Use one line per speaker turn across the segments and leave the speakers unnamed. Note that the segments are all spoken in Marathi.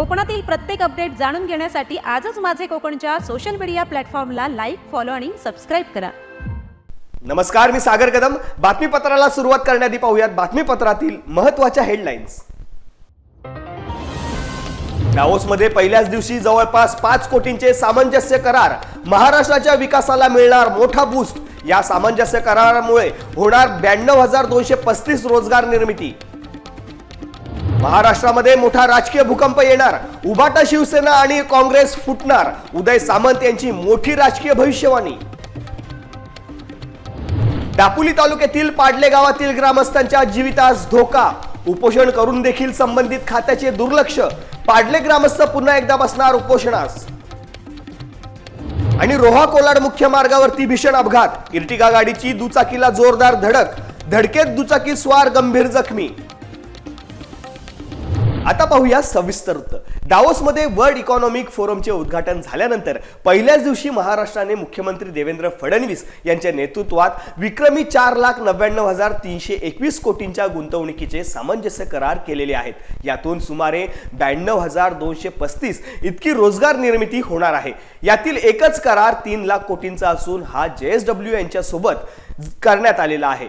कोकणातील प्रत्येक अपडेट जाणून घेण्यासाठी आजच माझे कोकणच्या सोशल मीडिया प्लॅटफॉर्मला लाईक फॉलो आणि सबस्क्राईब करा.
नमस्कार मी सागर कदम. बातमीपत्राला सुरुवात करण्याआधी पाहूयात बातमीपत्रातील महत्त्वाच्या हेडलाईन्स डावोसमध्ये पहिल्याच दिवशी जवळपास पाच कोटींचे सामंजस्य करार. महाराष्ट्राच्या विकासाला मिळणार मोठा बूस्ट या सामंजस्य करारामुळे होणार ब्याण्णव हजार दोनशे पस्तीस रोजगार निर्मिती. महाराष्ट्रामध्ये मोठा राजकीय भूकंप येणार. उभाटा शिवसेना आणि काँग्रेस फुटणार. उदय सामंत यांची मोठी राजकीय भविष्यवाणी. दापोली तालुक्यातील पाडले गावातील ग्रामस्थांच्या जीवितास धोका. उपोषण करून देखील संबंधित खात्याचे दुर्लक्ष. पाडले ग्रामस्थ पुन्हा एकदा बसणार उपोषणास. आणि रोहा कोलाड मुख्य मार्गावरती भीषण अपघात. इर्टिगा गाडीची दुचाकीला जोरदार धडक. धडकेत दुचाकी स्वार गंभीर जखमी. आता पाहूया सविस्तर वृत्त. दावोसमध्ये वर्ल्ड इकॉनॉमिक फोरमचे उद्घाटन झाल्यानंतर पहिल्याच दिवशी महाराष्ट्राने मुख्यमंत्री देवेंद्र फडणवीस यांच्या नेतृत्वात विक्रमी चार लाख नव्याण्णव हजार तीनशे एकवीस कोटींच्या गुंतवणुकीचे सामंजस्य करार केलेले आहेत. यातून सुमारे ब्याण्णव हजार दोनशे पस्तीस इतकी रोजगार निर्मिती होणार आहे. यातील एकच करार तीन लाख कोटींचा असून हा जे एस डब्ल्यू यांच्यासोबत करण्यात आलेला आहे.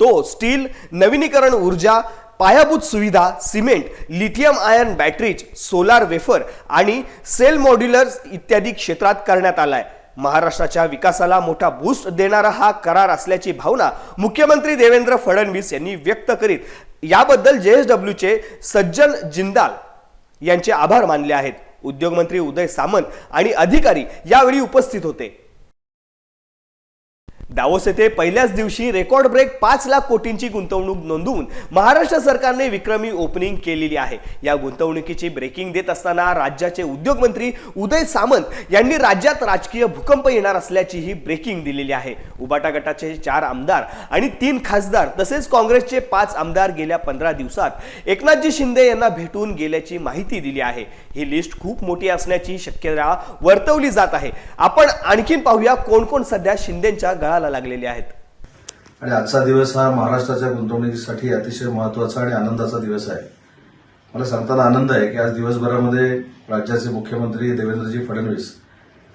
तो स्टील नवीनीकरण ऊर्जा पायाभूत सुविधा cement lithium ion batteries solar wafer आणि सेल मॉड्युलर्स इत्यादी क्षेत्रात करण्यात आलाय. महाराष्ट्राच्या विकासाला मोठा बूस्ट देणारा हा करार असल्याची भावना मुख्यमंत्री देवेंद्र फडणवीस यांनी व्यक्त करीत याबद्दल जे एस डब्ल्यूचे सज्जन जिंदाल यांचे आभार मानले आहेत. उद्योगमंत्री उदय सामंत आणि अधिकारी यावेळी उपस्थित होते. दावोस येथे पहिल्याच दिवशी रेकॉर्ड ब्रेक पाच लाख कोटींची गुंतवणूक नोंदवून महाराष्ट्र सरकारने विक्रमी ओपनिंग केलेली आहे. या गुंतवणुकीची ब्रेकिंग देत असताना राज्याचे उद्योगमंत्री उदय सामंत यांनी राज्यात राजकीय भूकंप येणार असल्याचीही ब्रेकिंग दिलेली आहे. उबाटा गटाचे चार आमदार आणि तीन खासदार तसेच काँग्रेसचे पाच आमदार गेल्या पंधरा दिवसात एकनाथजी शिंदे यांना भेटून गेल्याची माहिती दिली आहे. ही लिस्ट खूप मोठी असण्याची शक्यता वर्तवली जात आहे. आपण आणखीन पाहूया कोण कोण सध्या शिंदेच्या गळाला लागलेली आहेत.
आणि आजचा दिवस हा महाराष्ट्राच्या गुंतवणुकीसाठी अतिशय महत्त्वाचा आणि आनंदाचा दिवस आहे. मला सांगताना आनंद आहे की आज दिवसभरामध्ये राज्याचे मुख्यमंत्री देवेंद्रजी फडणवीस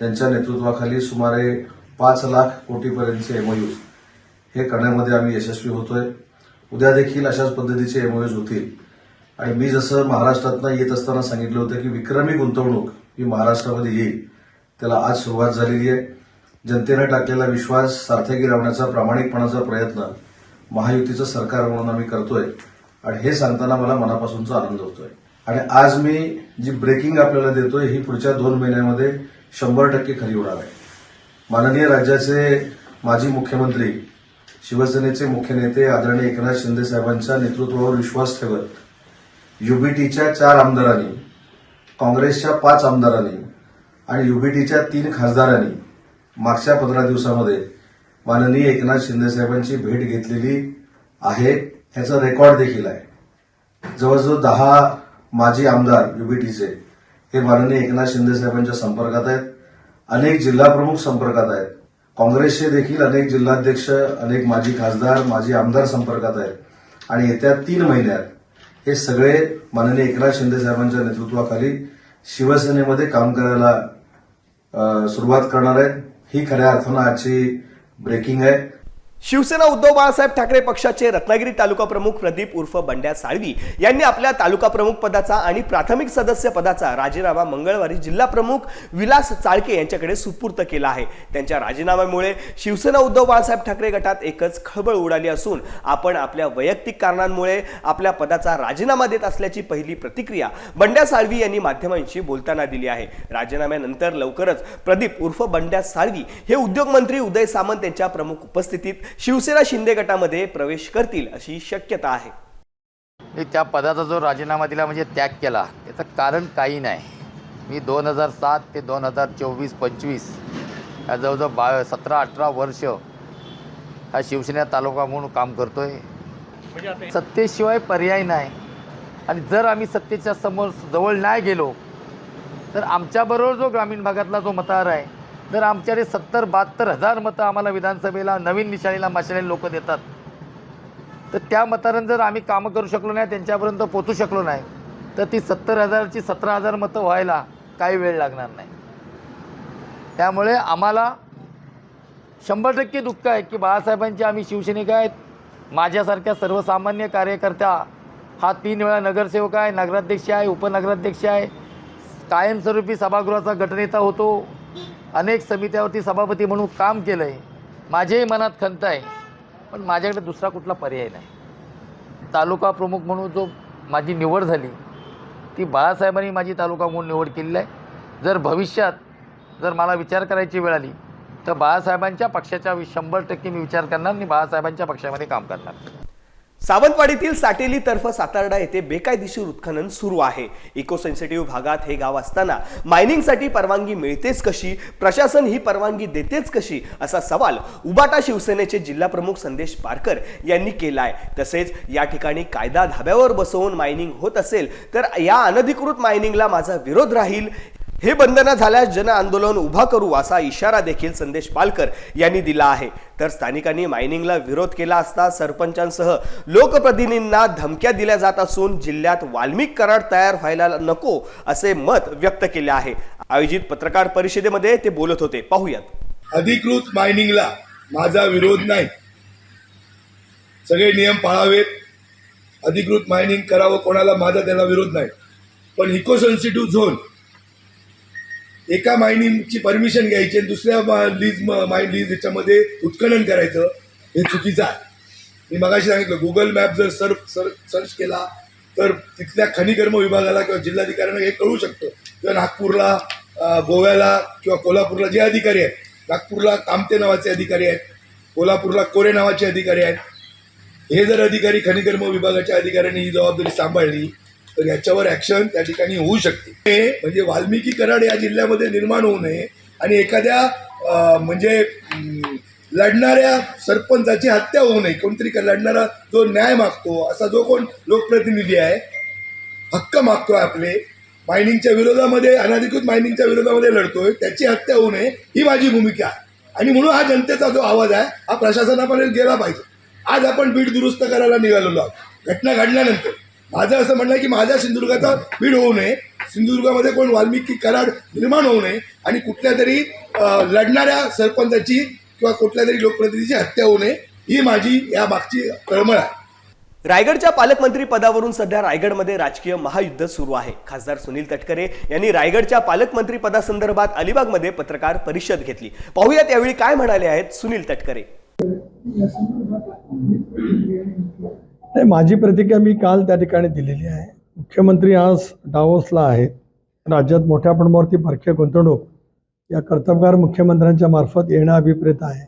यांच्या नेतृत्वाखाली सुमारे पाच लाख कोटीपर्यंतचे एमओयूज हे करण्यामध्ये आम्ही यशस्वी होतोय. उद्या देखील अशाच पद्धतीचे एमओयूज होतील. आणि मी जसं महाराष्ट्रातनं येत असताना सांगितलं होतं की विक्रमी गुंतवणूक ही महाराष्ट्रामध्ये येईल त्याला आज सुरुवात झालेली आहे. जनतेनं टाकलेला विश्वास सार्थकी लावण्याचा प्रामाणिकपणाचा प्रयत्न महायुतीचं सरकार म्हणून आम्ही करतोय. आणि हे सांगताना मला मनापासूनचा आनंद होतोय. आणि आज मी जी ब्रेकिंग आपल्याला देतोय ही पुढच्या दोन महिन्यामध्ये शंभर टक्के खरी होणार आहे. माननीय राज्याचे माजी मुख्यमंत्री शिवसेनेचे मुख्य नेते आदरणीय एकनाथ शिंदे साहेबांच्या नेतृत्वावर विश्वास ठेवत युबीटीच्या चार आमदारांनी काँग्रेसच्या पाच आमदारांनी आणि युबीटीच्या तीन खासदारांनी मागच्या पंधरा दिवसामध्ये माननीय एकनाथ शिंदे साहेबांची भेट घेतलेली आहे. याचा रेकॉर्ड देखील आहे. जवळजवळ दहा माजी आमदार युबीटीचे हे माननीय एकनाथ शिंदे साहेबांच्या संपर्कात आहेत. अनेक जिल्हा प्रमुख संपर्कात आहेत. काँग्रेसचे देखील अनेक जिल्हाध्यक्ष अनेक माजी खासदार माजी आमदार संपर्कात आहेत. आणि येत्या तीन महिन्यात हे सगळे माननीय एकनाथ शिंदे साहेबांच्या नेतृत्वाखाली शिवसेनेमध्ये काम करायला सुरुवात करणार आहेत. ही खऱ्या अर्थानं आजची ब्रेकिंग आहे.
शिवसेना उद्धव बाळासाहेब ठाकरे पक्षाचे रत्नागिरी तालुका प्रमुख प्रदीप उर्फ बंड्या साळवी यांनी आपल्या तालुका प्रमुख पदाचा आणि प्राथमिक सदस्य पदाचा राजीनामा मंगळवारी जिल्हा प्रमुख विलास चाळके यांच्याकडे सुपूर्त केला आहे. त्यांच्या राजीनाम्यामुळे शिवसेना उद्धव बाळासाहेब ठाकरे गटात एकच खळबळ उडाली असून आपण आपल्या वैयक्तिक कारणांमुळे आपल्या पदाचा राजीनामा देत असल्याची पहिली प्रतिक्रिया बंड्या साळवी यांनी माध्यमांशी बोलताना दिली आहे. राजीनाम्यानंतर लवकरच प्रदीप उर्फ बंड्या साळवी हे उद्योगमंत्री उदय सामंत यांच्या प्रमुख उपस्थितीत शिवसेना शिंदे गटामध्ये प्रवेश करतील अशी शक्यता आहे.
मी त्या पदाचा जो राजीनामा दिला म्हणजे त्याग केला त्याचं कारण काही नाही. मी दोन हजार सात ते दोन हजार चोवीस पंचवीस या जवळजवळ बा सतरा अठरा वर्ष हा शिवसेना तालुका म्हणून काम करतो आहे सत्तेशिवाय पर्याय नाही. आणि जर आम्ही सत्तेच्या समोर जवळ नाही गेलो तर आमच्याबरोबर जो ग्रामीण भागातला जो मतदार आहे तर आमच्याकडे सत्तर बहात्तर हजार मतं आम्हाला विधानसभेला नवीन निशाणीला माशाने लोक देतात. तर त्या मतानं जर आम्ही कामं करू शकलो नाही त्यांच्यापर्यंत पोचू शकलो नाही तर ती सत्तर हजारची सतरा हजार मतं व्हायला काही वेळ लागणार नाही. त्यामुळे आम्हाला शंभर टक्के दुःख आहे की बाळासाहेबांचे आम्ही शिवसैनिक आहेत. माझ्यासारख्या सर्वसामान्य कार्यकर्त्या हा तीन वेळा नगरसेवक आहे नगराध्यक्ष आहे उपनगराध्यक्ष आहे. कायमस्वरूपी सभागृहाचा गटनेता होतो. अनेक समित्यावरती सभापती म्हणून काम केलं आहे माझ्याही मनात खंत आहे. पण माझ्याकडे दुसरा कुठला पर्याय नाही. तालुका प्रमुख म्हणून जो माझी निवड झाली ती बाळासाहेबांनी माझी तालुका म्हणून निवड केलेली आहे. जर भविष्यात जर मला विचार करायची वेळ आली तर बाळासाहेबांच्या पक्षाच्या शंभर टक्के मी विचार करणार आणि बाळासाहेबांच्या पक्षामध्ये काम करणार.
सावंतवाडीतील साटेली तर्फ सातारडा येथे बेकायदेशीर उत्खनन सुरू आहे. इको सेन्सिटिव्ह भागात हे गाव असताना मायनिंगसाठी परवानगी मिळतेच कशी? प्रशासन ही परवानगी देतेच कशी? असा सवाल उबाटा शिवसेनेचे जिल्हा प्रमुख संदेश पारकर यांनी केला आहे तसेच या ठिकाणी कायदा धाब्यावर बसवून मायनिंग होत असेल तर या अनधिकृत मायनिंगला माझा विरोध राहील हे बंधनं झाल्यास जन आंदोलन उभा करू असा इशारा देखील संदेश पालकर यांनी दिला आहे. तर स्थानिकांनी मायनिंगला विरोध केला असता सरपंचांसह लोकप्रतिनिधींना धमक्या दिल्या जात असून जिल्ह्यात वाल्मिक करार तयार व्हायला नको असे मत व्यक्त केले आहे. आयोजित पत्रकार परिषदेमध्ये ते बोलत होते. पाहूयात.
अधिकृत मायनिंगला माझा विरोध नाही. सगळे नियम पाळावेत. अधिकृत मायनिंग करावं कोणाला माझा त्याला विरोध नाही. पण इको सेन्सिटिव्ह झोन एका मायनिंगची परमिशन घ्यायची आणि दुसऱ्या मा- लीज म- माय लीज याच्यामध्ये उत्खनन करायचं हे चुकीचं आहे. मी मगाशी सांगितलं गुगल मॅप जर सर सर सर्च केला तर तिथल्या खनिकर्म विभागाला किंवा जिल्हाधिकाऱ्यांना हे कळू शकतं. किंवा नागपूरला गोव्याला किंवा कोल्हापूरला जे अधिकारी आहेत नागपूरला कामते नावाचे अधिकारी आहेत कोल्हापूरला कोरे नावाचे अधिकारी आहेत हे जर अधिकारी खनिकर्म विभागाच्या अधिकाऱ्यांनी ही जबाबदारी सांभाळली तर याच्यावर ॲक्शन त्या ठिकाणी होऊ शकते. हे म्हणजे वाल्मिकी कराड या जिल्ह्यामध्ये निर्माण होऊ नये आणि एखाद्या म्हणजे लढणाऱ्या सरपंचाची हत्या होऊ नये. कोणतरी लढणारा जो न्याय मागतो असा जो कोण लोकप्रतिनिधी आहे हक्क मागतोय आपले मायनिंगच्या विरोधामध्ये अनाधिकृत मायनिंगच्या विरोधामध्ये लढतोय त्याची हत्या होऊ नये ही माझी भूमिका आहे. आणि म्हणून हा जनतेचा जो आवाज आहे हा प्रशासनापर्यंत गेला पाहिजे. आज आपण बीड दुरुस्त करायला निघालेलो आहोत. घटना घडल्यानंतर माझं असं म्हणणं आहे की माझ्या सिंधुदुर्गाचा भीड होऊ नये. सिंधुदुर्गामध्ये कोण वाल्मिकी कराड निर्माण होऊ नये आणि कुठल्या तरी लढणाऱ्या सरपंचाची किंवा कुठल्या तरी लोकप्रतिनिधीची हत्या होऊ नये ही माझी या मागची तळमळ आहे.
रायगडच्या पालकमंत्री पदावरून सध्या रायगडमध्ये राजकीय महायुद्ध सुरू आहे. खासदार सुनील तटकरे यांनी रायगडच्या पालकमंत्री पदासंदर्भात अलिबागमध्ये पत्रकार परिषद घेतली. पाहूयात यावेळी काय म्हणाले आहेत सुनील तटकरे.
नाही माझी प्रतिक्रिया मी काल त्या ठिकाणी दिलेली आहे. मुख्यमंत्री आज डावोसला आहेत. राज्यात मोठ्या प्रमाणावरती परकीय गुंतवणूक या कर्तबगार मुख्यमंत्र्यांच्या मार्फत येणं अभिप्रेत आहे.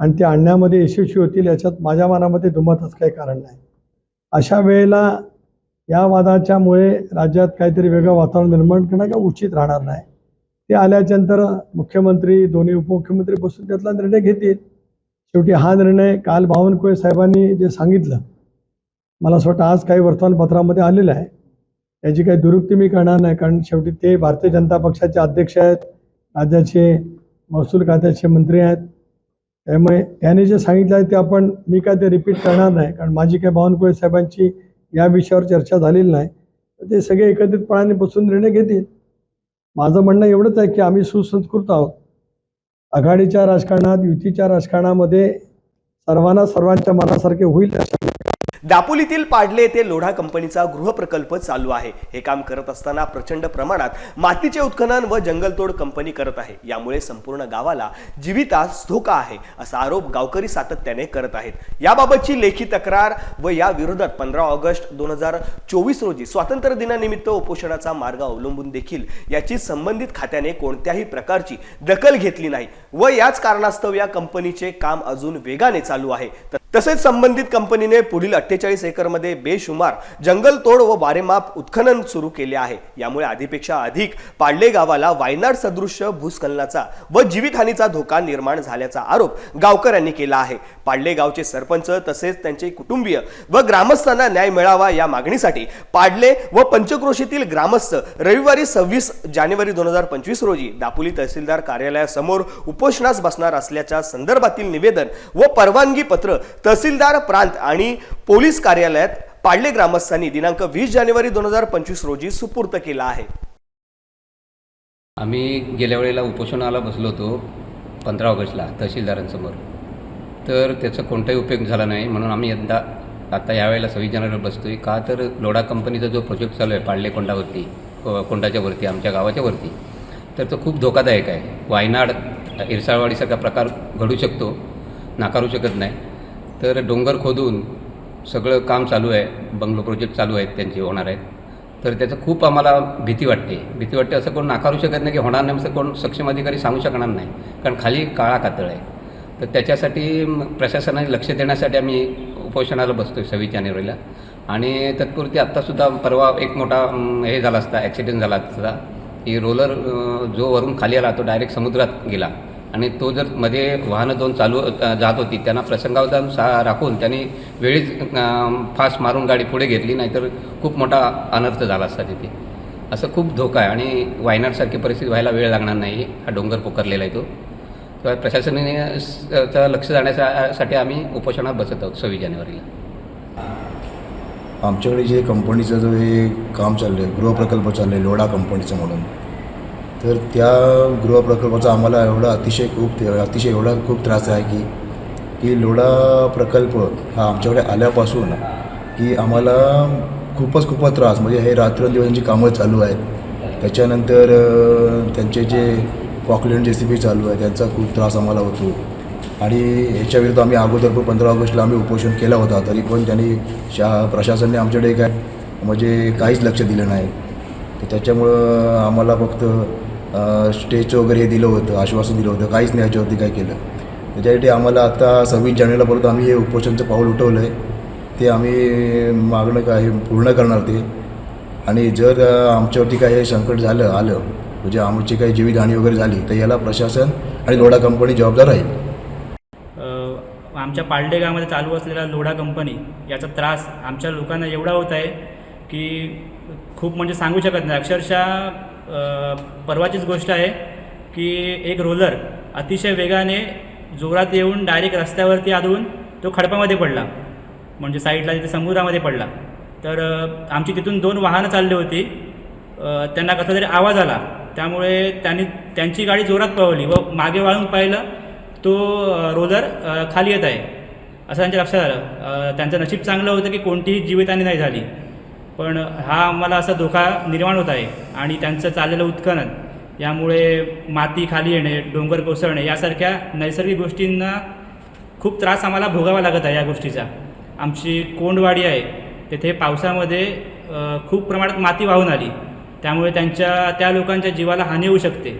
आणि ते आणण्यामध्ये यशस्वी होतील याच्यात माझ्या मनामध्ये दुमतच काही कारण नाही. अशा वेळेला या वादाच्यामुळे राज्यात काहीतरी वेगळं वातावरण निर्माण करणं का उचित राहणार नाही. ते आल्याच्यानंतर मुख्यमंत्री दोन्ही उपमुख्यमंत्री बसून त्यातला निर्णय घेतील. शेवटी हा निर्णय काल बावनकुळे साहेबांनी जे सांगितलं मला असं वाटतं आज काही वर्तमानपत्रामध्ये आलेलं आहे. याची काही दुरुक्ती मी करणार नाही कारण शेवटी ते भारतीय जनता पक्षाचे अध्यक्ष आहेत राज्याचे महसूल खात्याचे मंत्री आहेत. त्यामुळे त्याने जे सांगितलं आहे ते आपण मी काय ते रिपीट करणार नाही कारण माझी काही बावनकुळे साहेबांची या विषयावर चर्चा झालेली नाही. तर ते सगळे एकत्रितपणाने बसून निर्णय घेतील. माझं म्हणणं एवढंच आहे की आम्ही सुसंस्कृत आहोत. आघाडीच्या राजकारणात युतीच्या राजकारणामध्ये सर्वांना सर्वांच्या मनासारखे होईल अशा
दापोलीतील पाडले येथे लोढा कंपनीचा गृहप्रकल्प चालू आहे. हे काम करत असताना प्रचंड प्रमाणात मातीचे उत्खनन व जंगलतोड कंपनी करत आहे. यामुळे संपूर्ण गावाला जीवितास धोका आहे असा आरोप गावकरी सातत्याने करत आहेत. याबाबतची लेखी तक्रार व या विरोधात पंधरा ऑगस्ट दोन हजार चोवीस रोजी स्वातंत्र्य दिनानिमित्त उपोषणाचा मार्ग अवलंबून देखील याची संबंधित खात्याने कोणत्याही प्रकारची दखल घेतली नाही व याच कारणास्तव या कंपनीचे काम अजून वेगाने चालू आहे. तसेच संबंधित कंपनीने पुढील अठ्ठेचाळीस एकरमध्ये बेशुमार जंगलतोड व वारेमाप उत्खनन सुरू केले आहे. यामुळे आधीपेक्षा अधिक पाडले गावाला वायनाड सदृश्य भूस्खलनाचा व जीवितहानीचा धोका निर्माण झाल्याचा आरोप गावकऱ्यांनी केला आहे. पाडले गावचे सरपंच तसेच त्यांचे कुटुंबीय व ग्रामस्थांना न्याय मिळावा या मागणीसाठी पाडले व पंचक्रोशीतील ग्रामस्थ रविवारी सव्वीस जानेवारी दोन हजार पंचवीस रोजी दापोली तहसीलदार कार्यालयासमोर उपोषणास बसणार असल्याच्या संदर्भातील निवेदन व परवानगी पत्र तहसीलदार प्रांत आणि पोलीस कार्यालयात पाडले ग्रामस्थांनी दिनांक वीस जानेवारी दोन हजार पंचवीस रोजी सुपूर्त केला आहे.
आम्ही गेल्या वेळेला उपोषणाला बसलो होतो पंधरा ऑगस्टला तहसीलदारांसमोर. तर त्याचा कोणताही उपयोग झाला नाही. म्हणून आम्ही यंदा आता यावेळेला सव्वीस जानेवारीला बसतो आहे का तर लोढा कंपनीचा जो प्रोजेक्ट चालू आहे पाडले कोंडावरती कोंडाच्या वरती आमच्या गावाच्या वरती तर तो खूप धोकादायक आहे. वायनाड इरसाळवाडीसारखा प्रकार घडू शकतो नाकारू शकत नाही. तर डोंगर खोदून सगळं काम चालू आहे बंगलो प्रोजेक्ट चालू आहेत त्यांचे होणार आहेत. तर त्याचं खूप आम्हाला भीती वाटते. भीती वाटते असं कोण नाकारू शकत नाही की होणार नाही असं कोण सक्षम अधिकारी सांगू शकणार नाही. कारण खाली काळा कातळ आहे. तर त्याच्यासाठी प्रशासनाने लक्ष देण्यासाठी आम्ही उपोषणाला बसतो आहे सव्वीस जानेवारीला. आणि तत्पुरती आत्तासुद्धा परवा एक मोठा हे झाला असता ॲक्सिडेंट झाला असता. की रोलर जो वरून खाली आला तो डायरेक्ट समुद्रात गेला. आणि तो जर मध्ये वाहनं दोन चालू जात होती त्यांना प्रसंगावधान सा राखून त्यांनी वेळीच फास्ट मारून गाडी पुढे घेतली नाहीतर खूप मोठा अनर्थ झाला असता तिथे. असं खूप धोका आहे आणि वायनाडसारखी परिस्थिती व्हायला वेळ लागणार नाही हा डोंगर पोखरलेला आहे तो. तेव्हा प्रशासनाने लक्ष जाण्यासाठी आम्ही उपोषणात बसत आहोत सव्वीस जानेवारीला.
आमच्याकडे जे कंपनीचं जो हे काम चाललं आहे गृहप्रकल्प चाललं आहे लोढा कंपनीचं म्हणून तर त्या गृहप्रकल्पाचा आम्हाला एवढा अतिशय खूप अतिशय एवढा खूप त्रास आहे की की लोढा प्रकल्प हा आमच्याकडे आल्यापासून की आम्हाला खूपच खूपच त्रास. म्हणजे हे रात्रंदिवस यांची कामं चालू आहेत. त्याच्यानंतर त्यांचे जे पॉकलेंड जे सी बी चालू आहे त्यांचा खूप त्रास आम्हाला होतो. आणि याच्या विरुद्ध आम्ही अगोदर पण पंधरा ऑगस्टला आम्ही उपोषण केला होता. तरी पण त्यांनी शा प्रशासनाने आमच्याकडे काय म्हणजे काहीच लक्ष दिलं नाही. तर त्याच्यामुळं आम्हाला फक्त स्टेजचं वगैरे हे दिलं होतं आश्वासन दिलं होतं. काहीच नाही याच्यावरती काय केलं. त्याच्यासाठी आम्हाला आता सव्वीस जानेवारीला परत आम्ही हे उपोषणचं पाऊल उठवलं आहे ते आम्ही मागणं काय पूर्ण करणार ते. आणि जर आमच्यावरती काय हे संकट झालं आलं म्हणजे आमची काही जीवितहानी वगैरे झाली तर याला प्रशासन आणि लोढा कंपनी जबाबदार राहील
आमच्या पालडे गावामध्ये चालू असलेला लोढा कंपनी याचा त्रास आमच्या लोकांना एवढा होत आहे की खूप म्हणजे सांगू शकत नाही. अक्षरशः परवाचीच गोष्ट आहे की एक रोलर अतिशय वेगाने जोरात येऊन डायरेक्ट रस्त्यावरती आदळून तो खडपामध्ये पडला. म्हणजे साईडला तिथे समुद्रामध्ये पडला. तर आमची तिथून दोन वाहनं चालली होती. त्यांना कसा तरी आवाज आला. त्यामुळे त्यांनी त्यांची गाडी जोरात पळवली व मागे वाळून पाहिलं तो रोलर खाली येत आहे. असं त्यांच्या लक्षात आलं. त्यांचं नशीब चांगलं होतं की कोणतीही जीवितहानी नाही झाली. पण हा आम्हाला असा धोका निर्माण होत आहे आणि त्यांचं चाललेलं उत्खनन यामुळे माती खाली येणे डोंगर कोसळणे यासारख्या नैसर्गिक गोष्टींना खूप त्रास आम्हाला भोगावा लागत आहे या गोष्टीचा. आमची कोंडवाडी आहे तेथे पावसामध्ये खूप प्रमाणात माती वाहून आली. त्यामुळे त्यांच्या त्या लोकांच्या जीवाला हानी होऊ शकते.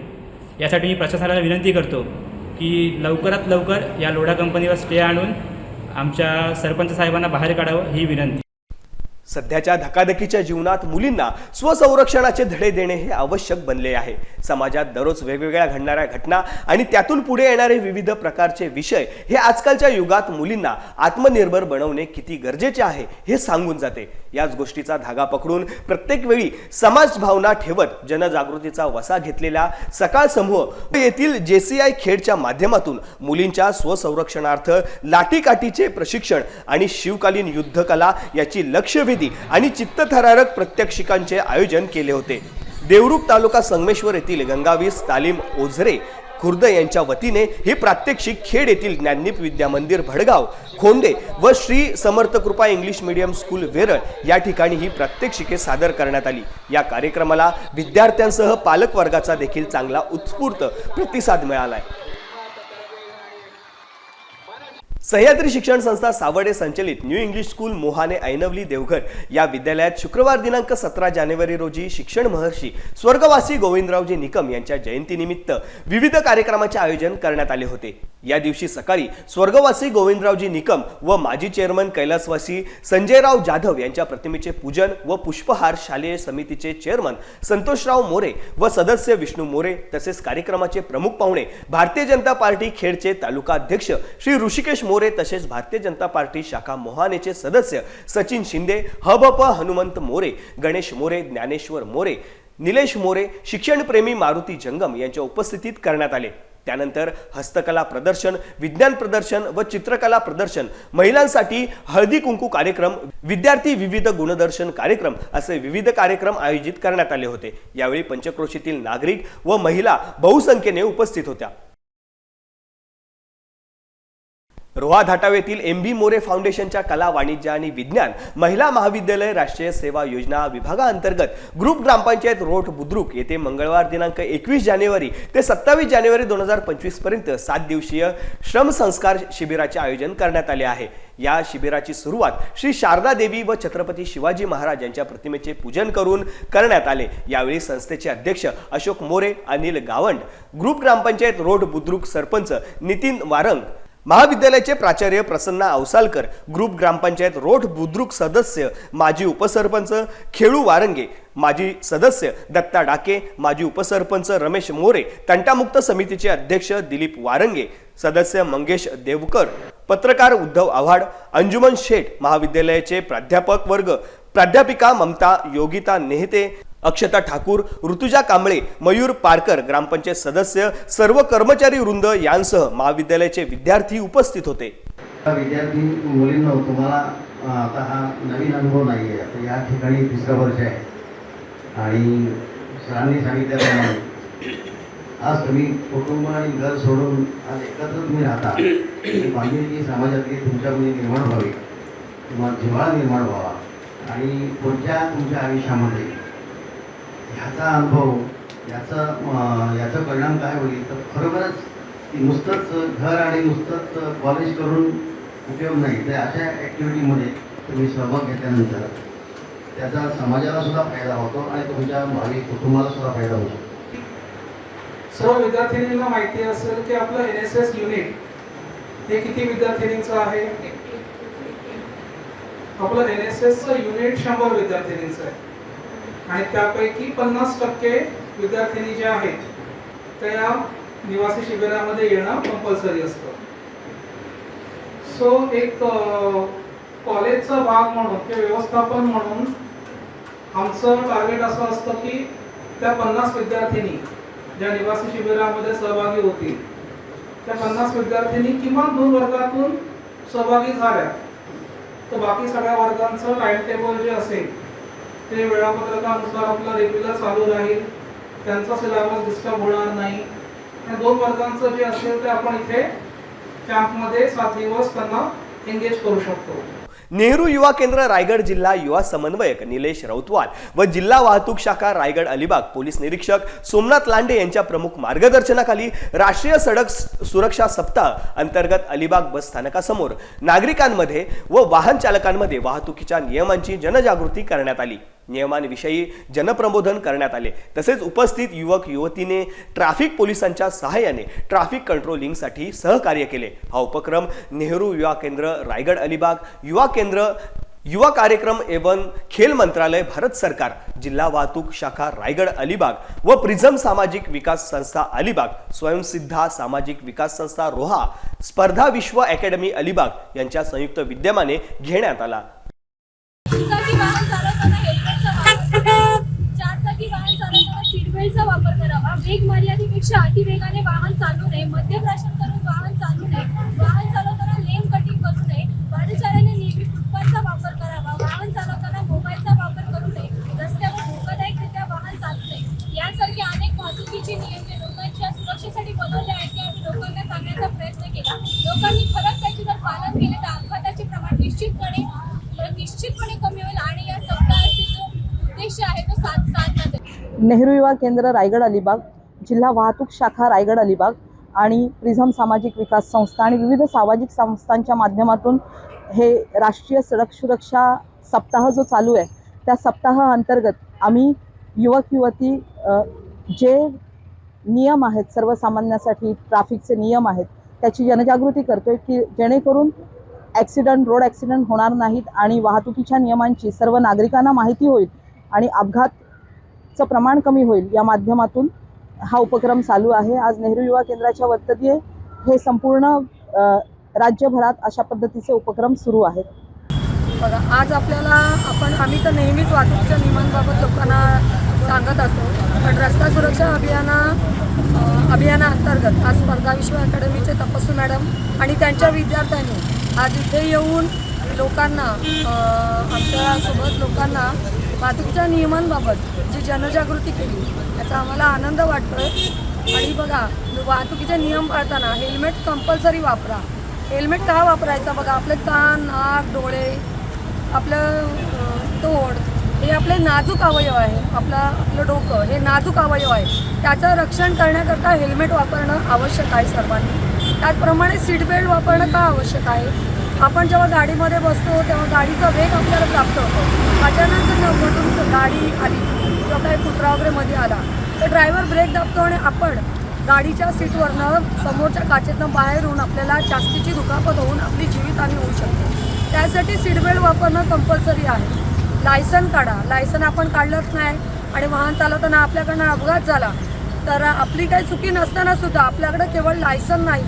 यासाठी मी प्रशासनाला विनंती करतो की लवकरात लवकर या लोढा कंपनीवर स्टे आणून आमच्या सरपंच साहेबांना बाहेर काढावं ही विनंती.
सध्याच्या धकाधकीच्या जीवनात मुलींना स्वसंरक्षणाचे धडे देणे हे आवश्यक बनले आहे. समाजात दररोज वेगवेगळ्या घडणाऱ्या घटना आणि त्यातून पुढे येणारे विविध प्रकारचे विषय हे आजकालच्या युगात मुलींना आत्मनिर्भर बनवणे किती गरजेचे आहे हे सांगून जाते. याच गोष्टीचा धागा पकडून प्रत्येक वेळी समाज भावना ठेवत जनजागृतीचा वसा घेतलेल्या सकाळ समूह येथील जेसीआय खेडच्या माध्यमातून मुलींच्या स्वसंरक्षणार्थ लाठीकाठीचे प्रशिक्षण आणि शिवकालीन युद्धकला याची लक्षवेधी आणि चित्तथरारक प्रत्यक्षिकांचे आयोजन केले होते. देवरुख तालुका संगमेश्वर येथील गंगावीस तालीम ओझरे खुर्द यांच्या वतीने हे प्रात्यक्षिक खेड येथील ज्ञानदीप विद्या मंदिर भडगाव खोंडे व श्री समर्थ कृपा इंग्लिश मीडियम स्कूल वेरळ या ठिकाणी ही प्रात्यक्षिके सादर करण्यात आली. या कार्यक्रमाला विद्यार्थ्यांसह पालक वर्गाचा देखील चांगला उत्स्फूर्त प्रतिसाद मिळालाय. सह्याद्री शिक्षण संस्था सावडे संचलित new English school Mohane Ainavali Devghar. या विद्यालयात शुक्रवार दिनांक सतरा जानेवारी रोजी शिक्षण महर्षी स्वर्गवासी गोविंदरावजी निकम यांच्या जयंतीनिमित्त विविध कार्यक्रमाचे आयोजन करण्यात आले होते. या दिवशी सकाळी स्वर्गवासी गोविंदरावजी निकम व माजी चेअरमन कैलासवासी संजयराव जाधव यांच्या प्रतिमेचे पूजन व पुष्पहार शालेय समितीचे चेअरमन संतोषराव मोरे व सदस्य विष्णू मोरे तसेच कार्यक्रमाचे प्रमुख पाहुणे भारतीय जनता पार्टी खेडचे तालुका अध्यक्ष श्री ऋषिकेश मोरे तसेच भारतीय जनता पार्टी शाखा मोहानेचे सदस्य सचिन शिंदे हबप हनुमंत मोरे गणेश मोरे ज्ञानेश्वर मोरे निलेश मोरे शिक्षणप्रेमी मारुती जंगम यांच्या उपस्थितीत करण्यात आले. त्यानंतर हस्तकला प्रदर्शन विज्ञान प्रदर्शन व चित्रकला प्रदर्शन महिलांसाठी हळदी कुंकू कार्यक्रम विद्यार्थी विविध गुणदर्शन कार्यक्रम असे विविध कार्यक्रम आयोजित करण्यात आले होते. यावेळी पंचक्रोशीतील नागरिक व महिला बहुसंख्येने उपस्थित होत्या. रोहा धाटाव येथील एम बी मोरे फाउंडेशनच्या कला वाणिज्य आणि विज्ञान महिला महाविद्यालय राष्ट्रीय सेवा योजना विभागाअंतर्गत ग्रुप ग्रामपंचायत रोड बुद्रुक येथे मंगळवार दिनांक एकवीस जानेवारी ते सत्तावीस जानेवारी दोन हजार पंचवीसपर्यंत सात दिवसीय श्रम संस्कार शिबिराचे आयोजन करण्यात आले आहे. या शिबिराची सुरुवात श्री शारदा देवी व छत्रपती शिवाजी महाराज यांच्या प्रतिमेचे पूजन करून करण्यात आले. यावेळी संस्थेचे अध्यक्ष अशोक मोरे अनिल गावंड ग्रुप ग्रामपंचायत रोड बुद्रुक सरपंच नितीन वारंग महाविद्यालयाचे प्राचार्य प्रसन्ना अवसालकर ग्रुप ग्रामपंचायत रोठ बुद्रुक सदस्य माजी उपसरपंच खेळू वारंगे माजी सदस्य दत्ता डाके माजी उपसरपंच रमेश मोरे तंटामुक्त समितीचे अध्यक्ष दिलीप वारंगे सदस्य मंगेश देवकर पत्रकार उद्धव आव्हाड अंजुमन शेठ महाविद्यालयाचे प्राध्यापक वर्ग प्राध्यापिका ममता योगिता नेहते अक्षता ठाकूर ऋतुजा कांबळे मयूर पारकर ग्रामपंचायत सदस्य सर्व कर्मचारी वृंद यांसह महाविद्यालयाचे विद्यार्थी उपस्थित होते.
विद्यार्थी मुलींना तुम्हाला आता हा नवीन अनुभव नाही आहे आता या ठिकाणी तिसरं वर्ष आहे. आणि सरांनी सांगितल्याप्रमाणे आज तुम्ही कुटुंब आणि घर सोडून आज एकत्र तुम्ही राहता. ही बांधिलकी समाजातली तुमच्यामध्ये निर्माण व्हावी. किंवा जिव्हाळा निर्माण व्हावा. आणि पुढच्या तुमच्या आयुष्यामध्ये ह्याचा अनुभव याचा याचा परिणाम काय होईल? तर खरोखरच की नुसतंच घर आणि नुसतंच कॉलेज करून उपयोग नाही. तर अशा ॲक्टिव्हिटीमध्ये तुम्ही सहभाग घेतल्यानंतर त्याचा समाजाला सुद्धा फायदा होतो आणि तुमच्या भावी कुटुंबाला सुद्धा फायदा होतो
सर्व विद्यार्थिनींना माहिती असेल की आपलं एन एस एस युनिट हे किती विद्यार्थिनींचं आहे? आपलं एन एस एसचं युनिट शंभर विद्यार्थिनींचं आहे. आणि त्यापैकी पन्नास टक्के विद्यार्थिनी ज्या आहेत त्या निवासी शिबिरामध्ये येणं कंपल्सरी असतं. सो एक कॉलेजचा भाग म्हणून किंवा व्यवस्थापन म्हणून आमचं टार्गेट असं असतं की त्या पन्नास विद्यार्थिनी ज्या निवासी शिबिरामध्ये सहभागी होतील त्या पन्नास विद्यार्थिनी किमान दोन वर्गातून सहभागी झाल्या. तर बाकी सगळ्या वर्गांचं टाइम टेबल जे असेल ते वेळापत्रकानुसार आपलं रेग्युलर चालू राहील. त्यांचा सिलेबस डिस्टर्ब होणार नाही. आणि दोन वर्गांचं जे असेल ते आपण इथे कॅम्पमध्ये सात दिवस त्यांना एंगेज करू शकतो.
नेहरू युवा केंद्र रायगड जिल्हा युवा समन्वयक निलेश राऊतवाल व जिल्हा वाहतूक शाखा रायगड अलिबाग पोलीस निरीक्षक सोमनाथ लांडे यांच्या प्रमुख मार्गदर्शनाखाली राष्ट्रीय सडक सुरक्षा सप्ताह अंतर्गत अलिबाग बस स्थानकासमोर नागरिकांमध्ये व वाहन चालकांमध्ये वाहतुकीच्या नियमांची जनजागृती करण्यात आली. नियमांविषयी जनप्रबोधन करण्यात आले. तसेच उपस्थित युवक युवतीने ट्रॅफिक पोलिसांच्या सहाय्याने ट्रॅफिक कंट्रोलिंगसाठी सहकार्य केले. हा उपक्रम नेहरू युवा केंद्र रायगड अलिबाग युवा केंद्र युवा कार्यक्रम एवं खेल मंत्रालय भारत सरकार जिल्हा वाहतूक शाखा रायगड अलिबाग व प्रिझम सामाजिक विकास संस्था अलिबाग स्वयंसिद्धा सामाजिक विकास संस्था रोहा स्पर्धा विश्व अकॅडमी अलिबाग यांच्या संयुक्त विद्यमाने घेण्यात आला.
वेग मर्यादेपेक्षा अतिवेगाने वाहन चालू नये मद्यप्राशन करून वाहन चालू नये. वाहन चालवताना लेन कटिंग करू नये. पादचाऱ्याने नेहमी फुटपाथचा वापर करावा वाहन चालवताना मोबाईलचा वापर करू नये रस्त्यावर धोकादायकरित्या वाहन चालू नये यासारखे अनेक वाहतुकीचे नियम जे लोकांच्या सुरक्षेसाठी बनवले आहेत ते आम्ही लोकांना सांगण्याचा प्रयत्न केला लोकांनी खरंच त्याचे जर पालन केले तर अपघाताचे प्रमाण निश्चितपणे निश्चितपणे कमी होईल आणि या सप्ताहाचे जो उद्देश आहे तो साध साधला जाईल
नेहरू युवा केंद्र रायगड अलिबाग जिल्हा वाहतूक शाखा रायगड अलिबाग आणि प्रिझम सामाजिक विकास संस्था आणि विविध सामाजिक संस्थांच्या माध्यमातून हे राष्ट्रीय सडक सुरक्षा सप्ताह जो चालू आहे त्या सप्ताह अंतर्गत आम्ही युवक युवती जे नियम आहेत सर्वसामान्यासाठी ट्रॅफिकचे नियम आहेत त्याची जनजागृती करतोय की जेणेकरून ॲक्सिडंट रोड ॲक्सिडंट होणार नाहीत आणि वाहतुकीच्या नियमांची सर्व नागरिकांना माहिती होईल आणि अपघात अपघातचं प्रमाण कमी होईल. या माध्यमातून हा उपक्रम चालू आहे. आज नेहरू युवा केंद्राच्या वतीने हे संपूर्ण राज्यभरात अशा पद्धतीचे उपक्रम सुरू आहेत.
बघा आज आपल्याला आपण आम्ही तर नेहमीच वाहतुकीच्या नियमांबाबत लोकांना सांगत असतो पण रस्ता सुरक्षा अभियाना अभियानाअंतर्गत आज स्पर्धा विश्व अकॅडमीचे तपस्वी मॅडम आणि त्यांच्या विद्यार्थ्यांनी आज इथे येऊन लोकांना आमच्यासोबत लोकांना वाहतुकीच्या नियमांबाबत जी जनजागृती केली याचा आम्हाला आनंद वाटतोय. आणि बघा वाहतुकीचे नियम पाळताना हेल्मेट कंपल्सरी वापरा. हेल्मेट का वापरायचा? बघा आपले कान नाक डोळे आपलं तोड तोंड हे आपले नाजूक अवयव आहे. आपला आपलं डोकं हे नाजूक अवयव आहे. त्याचं रक्षण करण्याकरता हेल्मेट वापरणं आवश्यक आहे सर्वांनी. त्याचप्रमाणे सीट बेल्ट वापरणं का आवश्यक आहे? आपण जेव्हा गाडीमध्ये बसतो तेव्हा गाडीचा वेग आपल्याला प्राप्त होतो. अचानक जर मधून गाडी आली किंवा काही कुत्रा वगैरे मध्ये आला तर ड्रायव्हर ब्रेक दाबतो आणि आपण गाडीच्या सीटवरनं समोरच्या काचेतनं बाहेर येऊन आपल्याला जास्तीची दुखापत होऊन आपली जीवितहानी होऊ शकते. त्यासाठी सीट बेल्ट वापरणं कंपल्सरी आहे. लायसन काढा. लायसन आपण काढलंच नाही. आणि वाहन चालवताना आपल्याकडनं अपघात झाला तर आपली काही चुकी नसताना सुद्धा आपल्याकडं केवळ लायसन नाही.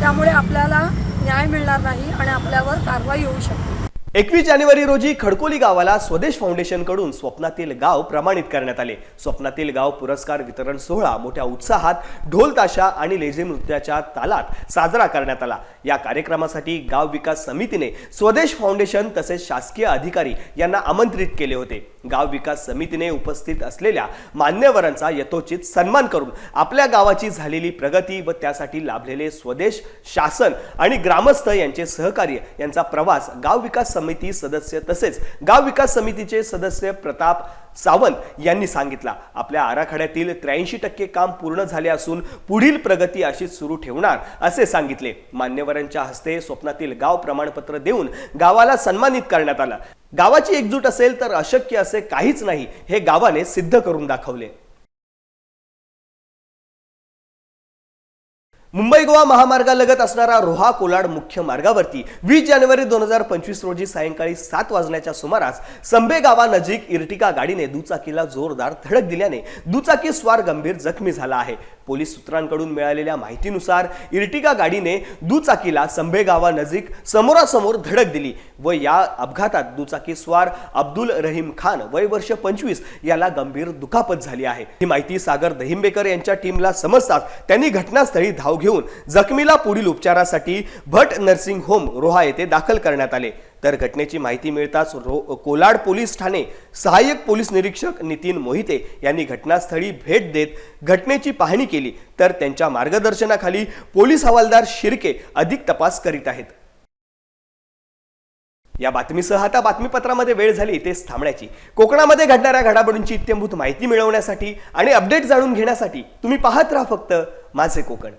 त्यामुळे आपल्याला न्याय मिळणार नाही आणि आपल्यावर कारवाई होऊ शकते.
एकवीस जानेवारी रोजी खडकोली गावाला स्वदेश फाउंडेशनकडून स्वप्नातील गाव प्रमाणित करण्यात आले. स्वप्नातील गाव पुरस्कार वितरण सोहळा मोठ्या उत्साहात ढोल ताशा आणि लेझिम नृत्याच्या तालात साजरा करण्यात आला. या कार्यक्रमासाठी गाव विकास समितीने स्वदेश फाउंडेशन तसेच शासकीय अधिकारी यांना आमंत्रित केले होते. गाव विकास समितीने उपस्थित असलेल्या मान्यवरांचा यथोचित सन्मान करून आपल्या गावाची झालेली प्रगती व त्यासाठी लाभलेले स्वदेश शासन आणि ग्रामस्थ यांचे सहकार्य यांचा प्रवास गाव विकास समिती सदस्य तसेच गाव विकास समितीचे सदस्य प्रताप सावंत यांनी सांगितला. आपल्या आराखड्यातील त्र्याऐंशी टक्के काम पूर्ण झाले असून पुढील प्रगती अशीच सुरू ठेवणार असे सांगितले. मान्यवरांच्या हस्ते स्वप्नातील गाव प्रमाणपत्र देऊन गावाला सन्मानित करण्यात आलं. गावाची एकजूट असेल तर अशक्य असे काहीच नाही हे गावाने सिद्ध करून दाखवले. मुंबई गोवा महामार्गालगत असणारा रोहा कोलाड मुख्य मार्गावरती वीस जानेवारी दोन हजार पंचवीस रोजी सायंकाळी सात वाजण्याच्या सुमारास संबे गावानजीक इर्टिका गाडीने दुचाकीला जोरदार धडक दिल्याने दुचाकी स्वार गंभीर जखमी झाला आहे. पोलीस सूत्रांकडून मिळालेल्या माहितीनुसार इर्टिका गाडीने दुचाकीला संभेगावानजीक समोरासमोर धडक दिली व या अपघातात दुचाकी स्वार अब्दुल रहीम खान वय वर्ष पंचवीस याला गंभीर दुखापत झाली आहे. ही माहिती सागर दहिंबेकर यांच्या टीमला समजताच त्यांनी घटनास्थळी धाव घेऊन जखमीला पुढील उपचारासाठी भट नर्सिंग होम रोहा येथे दाखल करण्यात आले. तर घटनेची माहिती मिळताच रो कोलाड पोलीस ठाणे सहाय्यक पोलीस निरीक्षक नितीन मोहिते यांनी घटनास्थळी भेट देत घटनेची पाहणी केली. तर त्यांच्या मार्गदर्शनाखाली पोलीस हवालदार शिर्के अधिक तपास करीत आहेत. या बातमीसह आता बातमीपत्रामध्ये वेळ झाली तेच थांबण्याची. कोकणामध्ये घडणाऱ्या घडामोडींची इत्यंभूत माहिती मिळवण्यासाठी आणि अपडेट जाणून घेण्यासाठी तुम्ही पाहत राहा फक्त माझे कोकण.